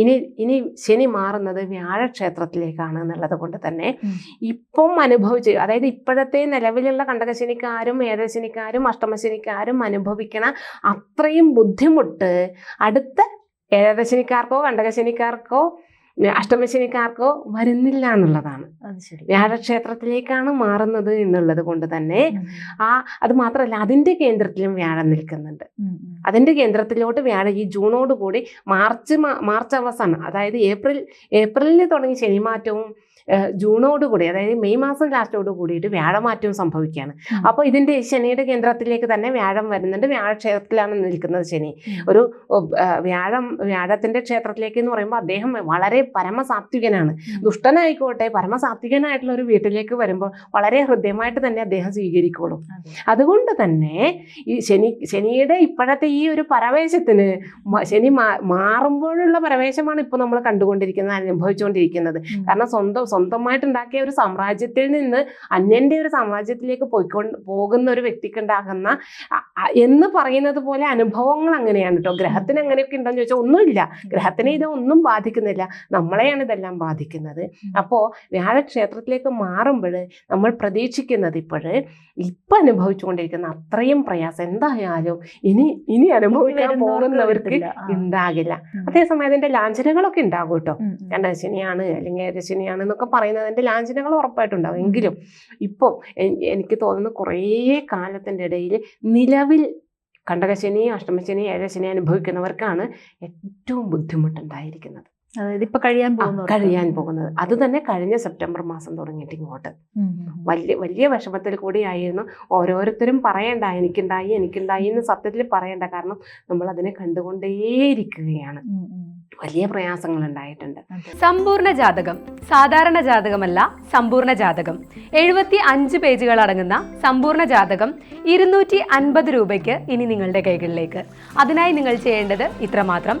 ഇനി ഇനി ശനി മാറുന്നത് വ്യാഴക്ഷേത്രത്തിലേക്കാണ് എന്നുള്ളത് കൊണ്ട് തന്നെ. ഇപ്പം അനുഭവിച്ച് അതായത് ഇപ്പോഴത്തെ നിലവിലുള്ള കണ്ടകശനിക്കാരും ഏഴശനിക്കാരും അഷ്ടമശനിക്കാരും അനുഭവിക്കണ അത്രയും ബുദ്ധിമുട്ട് അടുത്ത ഏഴരശനിക്കാർക്കോ കണ്ടകശനിക്കാർക്കോ അഷ്ടമശനിക്കാർക്കോ വരുന്നില്ല എന്നുള്ളതാണ് വ്യാഴക്ഷേത്രത്തിലേക്കാണ് മാറുന്നത് എന്നുള്ളത് കൊണ്ട് തന്നെ ആ അത് മാത്രമല്ല അതിന്റെ കേന്ദ്രത്തിലും വ്യാഴം നിൽക്കുന്നുണ്ട്. അതിന്റെ കേന്ദ്രത്തിലോട്ട് വ്യാഴം ഈ ജൂണോട് കൂടി മാർച്ച് മാർച്ച് അവസാനം അതായത് ഏപ്രിൽ ഏപ്രിലിൽ തുടങ്ങി ശനിമാറ്റവും ജൂണോടുകൂടി ജൂണോട് കൂടി അതായത് മെയ് മാസം ലാസ്റ്റോട് കൂടിയിട്ട് വ്യാഴമാറ്റവും സംഭവിക്കുകയാണ്. അപ്പോൾ ഇതിന്റെ ശനിയുടെ കേന്ദ്രത്തിലേക്ക് തന്നെ വ്യാഴം വരുന്നുണ്ട്. വ്യാഴക്ഷേത്രത്തിലാണ് നിൽക്കുന്നത് ശനി. ഒരു വ്യാഴം വ്യാഴത്തിന്റെ ക്ഷേത്രത്തിലേക്ക് എന്ന് പറയുമ്പോൾ അദ്ദേഹം വളരെ പരമസാത്വികനാണ്. ദുഷ്ടനായിക്കോട്ടെ പരമസാത്വികനായിട്ടുള്ള ഒരു വീട്ടിലേക്ക് വരുമ്പോൾ വളരെ ഹൃദ്യമായിട്ട് തന്നെ അദ്ദേഹം സ്വീകരിക്കുള്ളൂ അതുകൊണ്ട് തന്നെ ഈ ശനി ശനിയുടെ ഇപ്പോഴത്തെ ഈ ഒരു പരവേശത്തിന് ശനി മാറുമ്പോഴുള്ള പരവേശമാണ് ഇപ്പോൾ നമ്മൾ കണ്ടുകൊണ്ടിരിക്കുന്നത് അനുഭവിച്ചുകൊണ്ടിരിക്കുന്നത്. കാരണം സ്വന്തം സ്വന്തമായിട്ടുണ്ടാക്കിയ ഒരു സാമ്രാജ്യത്തിൽ നിന്ന് അന്യന്റെ ഒരു സാമ്രാജ്യത്തിലേക്ക് പോയിക്കൊണ്ട് പോകുന്ന ഒരു വ്യക്തിക്ക് ഉണ്ടാകുന്ന അ- അ- എന്ന് പറയുന്നത് പോലെ അനുഭവങ്ങൾ അങ്ങനെയാണ് കേട്ടോ ഗ്രഹത്തിന് അങ്ങനെയൊക്കെ ഉണ്ടോയെന്ന് ചോദിച്ചാൽ ഒന്നുമില്ല. ഗ്രഹത്തിനെ ഇതൊന്നും ബാധിക്കുന്നില്ല. നമ്മളെയാണ് ഇതെല്ലാം ബാധിക്കുന്നത്. അപ്പോൾ വ്യാഴക്ഷേത്രത്തിലേക്ക് മാറുമ്പോൾ നമ്മൾ പ്രതീക്ഷിക്കുന്നത് ഇപ്പോഴ് ഇപ്പം അനുഭവിച്ചുകൊണ്ടിരിക്കുന്ന അത്രയും പ്രയാസം. എന്തായാലും ഇനി ഇനി അനുഭവിക്കാൻ പോകുന്നവർക്ക്. ഉണ്ടാകില്ല. അതേസമയം അതിന്റെ ലാഞ്ചനകളൊക്കെ ഉണ്ടാകും കേട്ടോ. രണ്ടാം ശനിയാണ് രണ്ടശനിയാണ് അല്ലെങ്കിൽ ഏകശനിയാണ് എന്നൊക്കെ പറയുന്നതിന്റെ ലാഞ്ചനകൾ ഉറപ്പായിട്ടുണ്ടാകും എങ്കിലും ഇപ്പം എനിക്ക് തോന്നുന്നു കുറേ കാലത്തിന്റെ ഇടയിൽ നിലവിൽ കണ്ടകശനി അഷ്ടമശനി ഏഴശനി അനുഭവിക്കുന്നവർക്കാണ് ഏറ്റവും ബുദ്ധിമുട്ടുണ്ടായിരിക്കുന്നത്. അതായത് ഇപ്പൊ കഴിയാൻ പോകുന്നു കഴിയാൻ പോകുന്നത്. അത് തന്നെ കഴിഞ്ഞ സെപ്റ്റംബർ മാസം തുടങ്ങിയിട്ട് ഇങ്ങോട്ട്. വലിയ വലിയ വിഷമത്തിൽ കൂടിയായിരുന്നു ഓരോരുത്തരും പറയണ്ട എനിക്കുണ്ടായി എനിക്കുണ്ടായി എന്ന് സത്യത്തിൽ പറയണ്ട. കാരണം നമ്മൾ അതിനെ കണ്ടുകൊണ്ടേയിരിക്കുകയാണ് വലിയ പ്രയാസങ്ങൾ ഉണ്ടായിട്ടുണ്ട്. സമ്പൂർണ ജാതകം സാധാരണ ജാതകമല്ല സമ്പൂർണ ജാതകം. എഴുപത്തി അഞ്ച് പേജുകൾ അടങ്ങുന്ന സമ്പൂർണ ജാതകം ഇരുന്നൂറ്റി അൻപത് രൂപയ്ക്ക് ഇനി നിങ്ങളുടെ കൈകളിലേക്ക്. അതിനായി നിങ്ങൾ ചെയ്യേണ്ടത് ഇത്രമാത്രം.